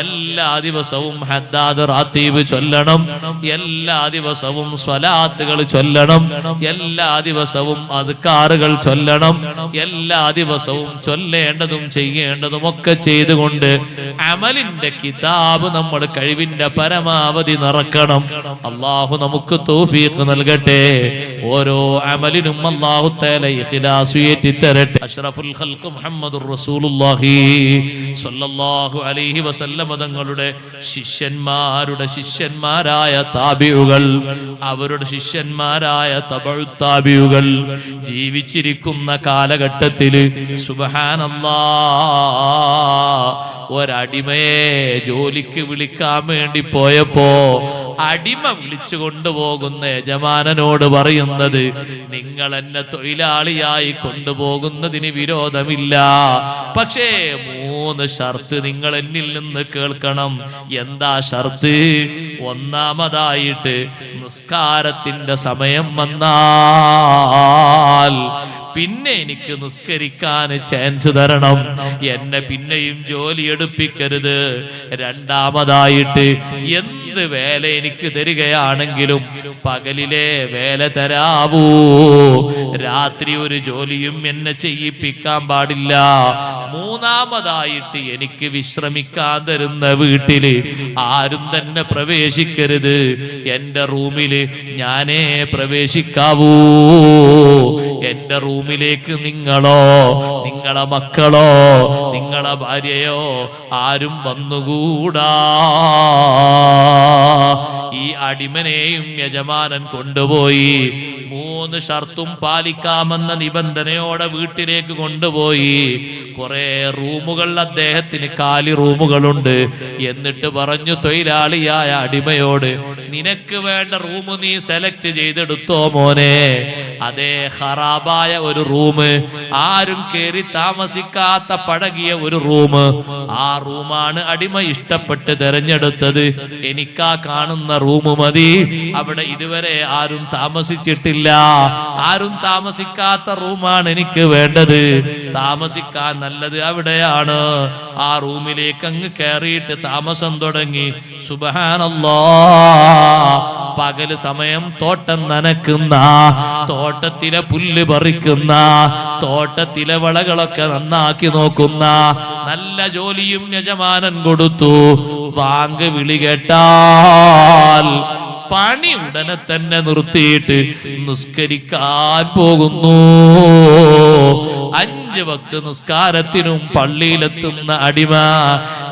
എല്ലാ ദിവസവും ഹദ്ദാദ് റാത്തീബ് ചൊല്ലണം. എല്ലാ ദിവസവും സ്വലാത്തുകൾ ചൊല്ലണം. എല്ലാ ദിവസവും അദ്കാറുകൾ ചൊല്ലണം. എല്ലാ ദിവസവും ചൊല്ലേണ്ടതും ചെയ്യേണ്ടതും ഒക്കെ ചെയ്തുകൊണ്ട് അമലിന്റെ കിതാബ് നമ്മൾ കഴിവിന്റെ പരമാവധി നിറക്കണം അള്ളാഹു നമുക്ക് തൗഫീഖ് നൽകട്ടെ. ഓരോ അമലിനും അള്ളാഹു തആല ഇഖ്ലാസ് ഉയർത്തി തരട്ടെ അഷ്റഫുൽ ഖൽഖ് മുഹമ്മദുർ റസൂലുള്ളാഹി സ്വല്ലല്ലാഹു അലൈഹി വസല്ലം തങ്ങളുടെ ശിഷ്യന്മാരുടെ ശിഷ്യന്മാരായ താബിയുകൾ അവരുടെ ശിഷ്യന്മാരായ തബഴുത്താബിയുകൾ താബിയുകൾ ജീവിച്ചിരിക്കുന്ന കാലഘട്ടത്തിൽ സുബഹാനല്ലാ ഒരടിമയെ ജോലിക്ക് വിളിക്കാൻ വേണ്ടി പോയപ്പോ അടിമ വിളിച്ചു കൊണ്ടുപോകുന്ന യജമാനനോട് പറയുന്നത് നിങ്ങൾ എന്നെ തൊഴിലാളിയായി കൊണ്ടുപോകുന്നതിന് വിരോധമില്ല. പക്ഷേ മൂന്ന് ഷർത്ത് നിങ്ങൾ എന്നിൽ നിന്ന് കേൾക്കണം. എന്താ ഷർത്ത്? ഒന്നാമതായിട്ട് നിസ്കാരത്തിന്റെ സമയം വന്നാൽ പിന്നെ എനിക്ക് നിസ്കരിക്കാൻ ചാൻസ് തരണം. എന്നെ പിന്നെയും ജോലി എടുപ്പിക്കരുത്. രണ്ടാമതായിട്ട് എന്ത് വേല എനിക്ക് തരികയാണെങ്കിലും പകലിലെ വേല തരാവൂ. രാത്രി ഒരു ജോലിയും എന്നെ ചെയ്യിപ്പിക്കാൻ പാടില്ല. മൂന്നാമതായിട്ട് എനിക്ക് വിശ്രമിക്കാൻ തരുന്ന വീട്ടിൽ ആരും തന്നെ പ്രവേശിക്കരുത്. എന്റെ റൂമിൽ ഞാനേ പ്രവേശിക്കാവൂ. എന്റെ റൂമിലേക്ക് നിങ്ങളോ നിങ്ങളെ മക്കളോ നിങ്ങളെ ഭാര്യയോ ആരും വന്നുകൂടാ. ഈ അടിമനെയും യജമാനൻ കൊണ്ടുപോയി മൂന്ന് ഷർത്തും പാലിക്കാമെന്ന നിബന്ധനയോടെ വീട്ടിലേക്ക് കൊണ്ടുപോയി. കുറെ റൂമുകൾ അദ്ദേഹത്തിന് കാലി റൂമുകളുണ്ട്. എന്നിട്ട് പറഞ്ഞു തൊഴിലാളിയായ അടിമയോട് നിനക്ക് വേണ്ട റൂം നീ സെലക്ട് ചെയ്തെടുത്തോ മോനെ. അതേ ഹറാബായ ഒരു റൂം. ആരും കയറി താമസിക്കാത്ത പഴകിയ ഒരു റൂം. ആ റൂമാണ് അടിമ ഇഷ്ടപ്പെട്ട് തെരഞ്ഞെടുത്തത്. എനിക്കാ കാണുന്ന റൂം മതി. അവിടെ ഇതുവരെ ആരും താമസിച്ചിട്ടില്ല. ആരും താമസിക്കാത്ത റൂമാണ് എനിക്ക് വേണ്ടത്. താമസിക്കാൻ നല്ലത് അവിടെയാണ്. ആ റൂമിലേക്ക് അങ്ങ് കയറിയിട്ട് താമസം തുടങ്ങി. സുബഹാനല്ലോ. പകൽ സമയം തോട്ടം നനക്കുന്ന തോട്ടത്തിലെ പുല്ല് പറിക്കുന്ന തോട്ടത്തിലെ വിളകളൊക്കെ നന്നാക്കി നോക്കുന്ന നല്ല ജോലിയും യജമാനൻ കൊടുത്തു. വാങ്ക് വിളി കേട്ടാൽ പണി ഉടനെ തന്നെ നിർത്തിയിട്ട് നിസ്കരിക്കാൻ പോകുന്നു. അഞ്ച് ഭക്ത് നിസ്കാരത്തിനും പള്ളിയിലെത്തുന്ന അടിമ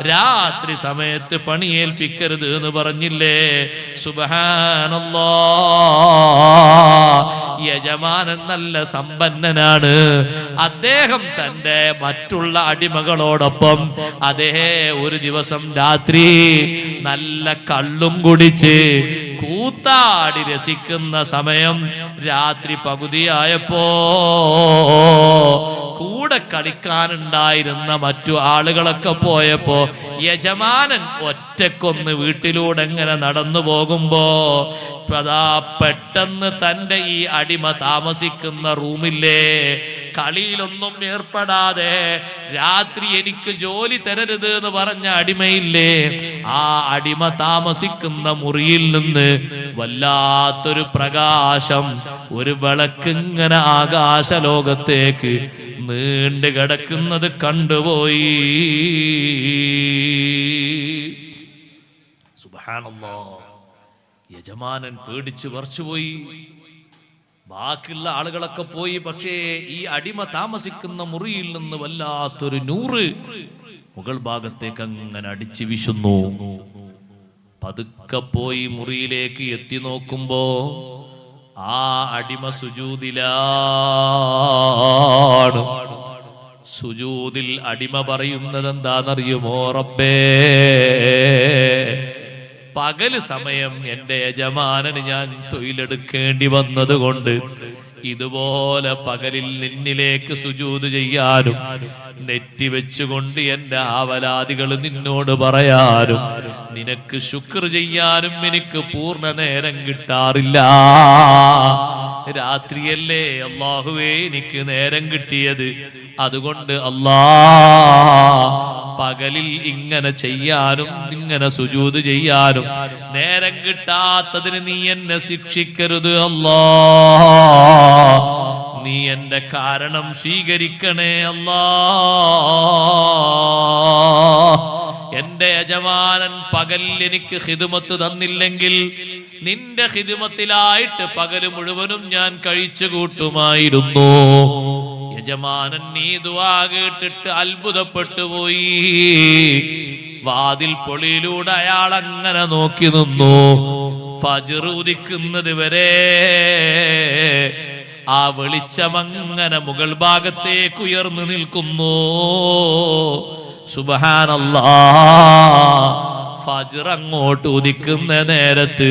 രാത്രി സമയത്ത് പണിയേൽപ്പിക്കരുത് എന്ന് പറഞ്ഞില്ലേ? സുബഹാനല്ലോ. യജമാനൻ നല്ല സമ്പന്നനാണ്. അദ്ദേഹം തന്റെ മറ്റുള്ള അടിമകളോടൊപ്പം അതേ ഒരു ദിവസം രാത്രി നല്ല കള്ളും കുടിച്ച് കൂത്താടി രസിക്കുന്ന സമയം രാത്രി പകുതിയായപ്പോ കൂടെ കളിക്കാനുണ്ടായിരുന്ന മറ്റു ആളുകളൊക്കെ പോയപ്പോ യജമാനൻ ഒറ്റക്കൊന്ന് വീട്ടിലൂടെ എങ്ങനെ നടന്നു പോകുമ്പോ അതാ പെട്ടെന്ന് തന്റെ ഈ അടിമ താമസിക്കുന്ന റൂമില്ലേ? കളിയിലൊന്നും ഏർപ്പെടാതെ രാത്രി എനിക്ക് ജോലി തരരുത് എന്ന് പറഞ്ഞ അടിമയില്ലേ? ആ അടിമ താമസിക്കുന്ന മുറിയിൽ നിന്ന് വല്ലാത്തൊരു പ്രകാശം ഒരു വിളക്കിങ്ങനെ ആകാശ ലോകത്തേക്ക് നീണ്ടു കിടക്കുന്നത് കണ്ടുപോയി. സുബ്ഹാനല്ലാ. യജമാനൻ പേടിച്ച് വർച്ചുപോയി ബാക്കിയുള്ള ആളുകളൊക്കെ പോയി പക്ഷേ ഈ അടിമ താമസിക്കുന്ന മുറിയിൽ നിന്ന് വല്ലാത്തൊരു നൂറ് മുകൾ ഭാഗത്തേക്ക് അങ്ങനെ അടിച്ചു വിശുന്നു. പതുക്കെ പോയി മുറിയിലേക്ക് എത്തി നോക്കുമ്പോ ആ അടിമ സുജൂതിലാണ്. സുജൂതിൽ അടിമ പറയുന്നത് എന്താണെന്നറിയുമോ റബ്ബേ? പകൽ സമയം എന്റെ യജമാനന് ഞാൻ തൊഴിലെടുക്കേണ്ടി വന്നതുകൊണ്ട് ഇതുപോലെ പകലിൽ നിന്നിലേക്ക് സുജൂത് ചെയ്യാനും നെറ്റി വെച്ചുകൊണ്ട് എന്റെ ആവലാദികൾ നിന്നോട് പറയാനും നിനക്ക് ശുക്ർ ചെയ്യാനും എനിക്ക് പൂർണ നേരം കിട്ടാറില്ല. രാത്രിയല്ലേ അള്ളാഹുവേ എനിക്ക് നേരം കിട്ടിയത്? അതുകൊണ്ട് അല്ലാ പകലിൽ ഇങ്ങനെ ചെയ്യാനും ഇങ്ങനെ സുജൂത് ചെയ്യാനും. നേരം കിട്ടാത്തതിന് നീ എന്നെ ശിക്ഷിക്കരുത് അല്ലാ. നീ എന്റെ കാരണം സ്വീകരിക്കണേ അല്ലാ. എന്റെ യജമാനൻ പകൽ എനിക്ക് ഹിതുമത്ത് തന്നില്ലെങ്കിൽ നിന്റെ ഹിതുമത്തിലായിട്ട് പകൽ മുഴുവനും ഞാൻ കഴിച്ചു കൂട്ടുമായിരുന്നു യജമാനൻ നീ ദുവാ കേട്ടിട്ട് അത്ഭുതപ്പെട്ടു പോയി. വാതിൽ പൊളിയിലൂടെ അയാൾ അങ്ങനെ നോക്കി നിന്നു. ഫജർ ഉദിക്കുന്നത് വരെ ആ വെളിച്ചമങ്ങനെ മുകൾ ഭാഗത്തേക്ക് ഉയർന്നു നിൽക്കുന്നു. സുബഹാനല്ലാ. ഫജ്ർ അങ്ങോട്ട് ഉദിക്കുന്ന നേരത്ത്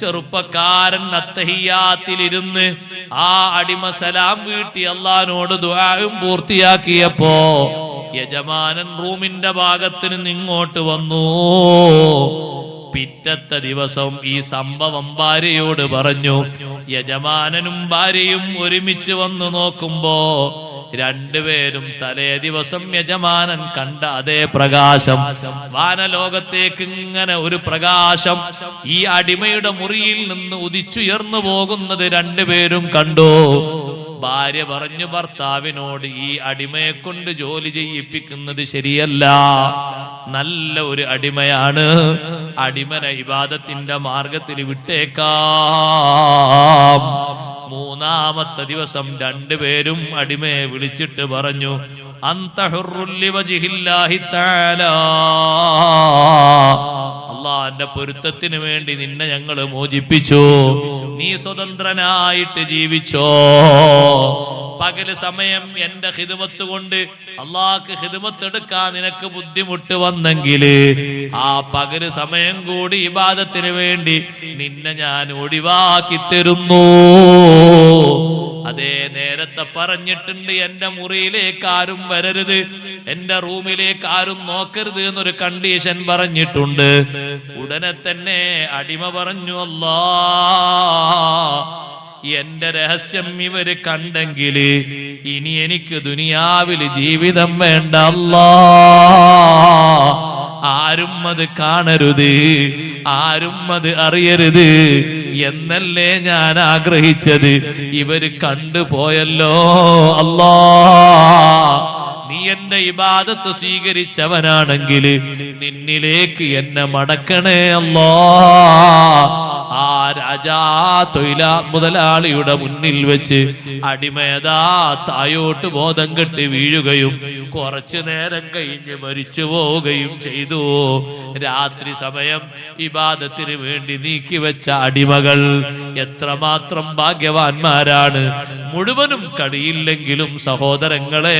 ചെറുപ്പക്കാരൻ അത്തഹിയാത്തിലിരുന്ന് ആ അടിമ സലാം വീട്ടി അള്ളഹാനോട് ദുആയും പൂർത്തിയാക്കിയപ്പോ യജമാനൻ റൂമിന്റെ ഭാഗത്തിന് നിങ്ങോട്ട് വന്നു. പിറ്റത്തെ ദിവസം ഈ സംഭവം ഭാര്യയോട് പറഞ്ഞു. യജമാനനും ഭാര്യയും ഒരുമിച്ച് വന്നു നോക്കുമ്പോ രണ്ടുപേരും തലേ ദിവസം യജമാനൻ കണ്ട അതേ പ്രകാശം. വാനലോകത്തേക്ക് ഇങ്ങനെ ഒരു പ്രകാശം ഈ അടിമയുടെ മുറിയിൽ നിന്ന് ഉദിച്ചുയർന്നു പോകുന്നത് രണ്ടുപേരും കണ്ടു. ഭാര്യ പറഞ്ഞു ഭർത്താവിനോട് ഈ അടിമയെ കൊണ്ട് ജോലി ചെയ്യിപ്പിക്കുന്നത് ശരിയല്ല. നല്ല ഒരു അടിമയാണ്. അടിമനെ ഇബാദത്തിന്റെ മാർഗത്തിൽ വിട്ടേക്കാം. മൂന്നാമത്തെ ദിവസം രണ്ടുപേരും അടിമയെ വിളിച്ചിട്ട് പറഞ്ഞു അള്ളാന്റെ പൊരുത്തത്തിന് വേണ്ടി നിന്നെ ഞങ്ങൾ മോചിപ്പിച്ചു. നീ സ്വതന്ത്രനായിട്ട് ജീവിച്ചോ? പകൽ സമയം എന്റെ ഹിതമത്ത് കൊണ്ട് അള്ളാഹ്ക്ക് ഹിതമത്ത് എടുക്കാൻ നിനക്ക് ബുദ്ധിമുട്ട് വന്നെങ്കിൽ ആ പകൽ സമയം കൂടി ഇബാദത്തിന് വേണ്ടി നിന്നെ ഞാൻ ഒഴിവാക്കി തരുന്നു. അതേ നേരത്തെ പറഞ്ഞിട്ടുണ്ട് എന്റെ മുറിയിലേക്ക് ആരും വരരുത് എന്റെ റൂമിലേക്ക് ആരും നോക്കരുത് എന്നൊരു കണ്ടീഷൻ പറഞ്ഞിട്ടുണ്ട്. ഉടനെ തന്നെ അടിമ പറഞ്ഞു അല്ലാ എന്റെ രഹസ്യം ഇവർ കണ്ടെങ്കിൽ ഇനി എനിക്ക് ദുനിയാവിൽ ജീവിതം വേണ്ട. ആരും അത് കാണരുത്. ആരും അത് അറിയരുത്. എന്നല്ലേ ഞാൻ ആഗ്രഹിച്ചത്? ഇവർ കണ്ടുപോയല്ലോ. അല്ലാ. നീ എന്റെ ഇബാദത്ത് സ്വീകരിച്ചവനാണെങ്കിൽ നിന്നിലേക്ക് എന്നെ മടക്കണേ അല്ലോ. ആ രാജാ തൊഴില മുതലാളിയുടെ മുന്നിൽ വെച്ച് അടിമയതാ തായോട്ട് ബോധം കെട്ടി വീഴുകയും കുറച്ചു നേരം കഴിഞ്ഞ് മരിച്ചു പോവുകയും ചെയ്തു. രാത്രി സമയം ഇബാദത്തിന് വേണ്ടി നീക്കി വെച്ച അടിമകൾ എത്രമാത്രം ഭാഗ്യവാന്മാരാണ്. മുഴുവനും കടിയില്ലെങ്കിലും സഹോദരങ്ങളെ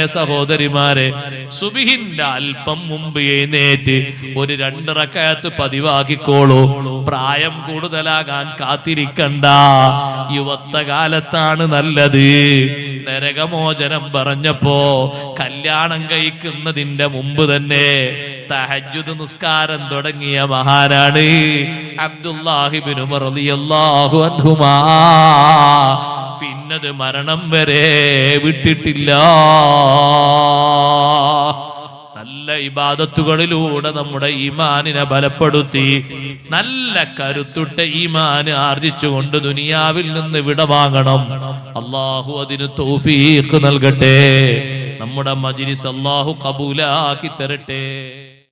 സഹോദരിമാരെ സുബിഹിന്റെ അല്പം മുമ്പ് എഴുന്നേറ്റ് ഒരു രണ്ടിറക്കയത്ത് പതിവാക്കിക്കോളൂ. പ്രായം കൂടുതലാകാൻ കാത്തിരിക്കണ്ട. യുവത്വ കാലത്താണ് നല്ലത്. നരകമോചനം പറഞ്ഞപ്പോ കല്യാണം കഴിക്കുന്നതിന്റെ മുമ്പ് തന്നെ തഹജുദ് നിസ്കാരം തുടങ്ങിയ മഹാനാണ് അബ്ദുല്ലാഹിബിനു റളിയല്ലാഹു അൻഹുമാ. പിന്നത് മരണം വരെ വിട്ടിട്ടില്ല. നല്ല ഇബാദത്തുകളിലൂടെ നമ്മുടെ ഈമാനിനെ ബലപ്പെടുത്തി നല്ല കരുത്തുട്ട ഈമാന് ആർജിച്ചുകൊണ്ട് ദുനിയാവിൽ നിന്ന് വിടവാങ്ങണം അള്ളാഹു അതിന് തോഫീക്ക് നൽകട്ടെ. നമ്മുടെ മജിലിസ് അള്ളാഹു കബൂലാക്കി തരട്ടെ.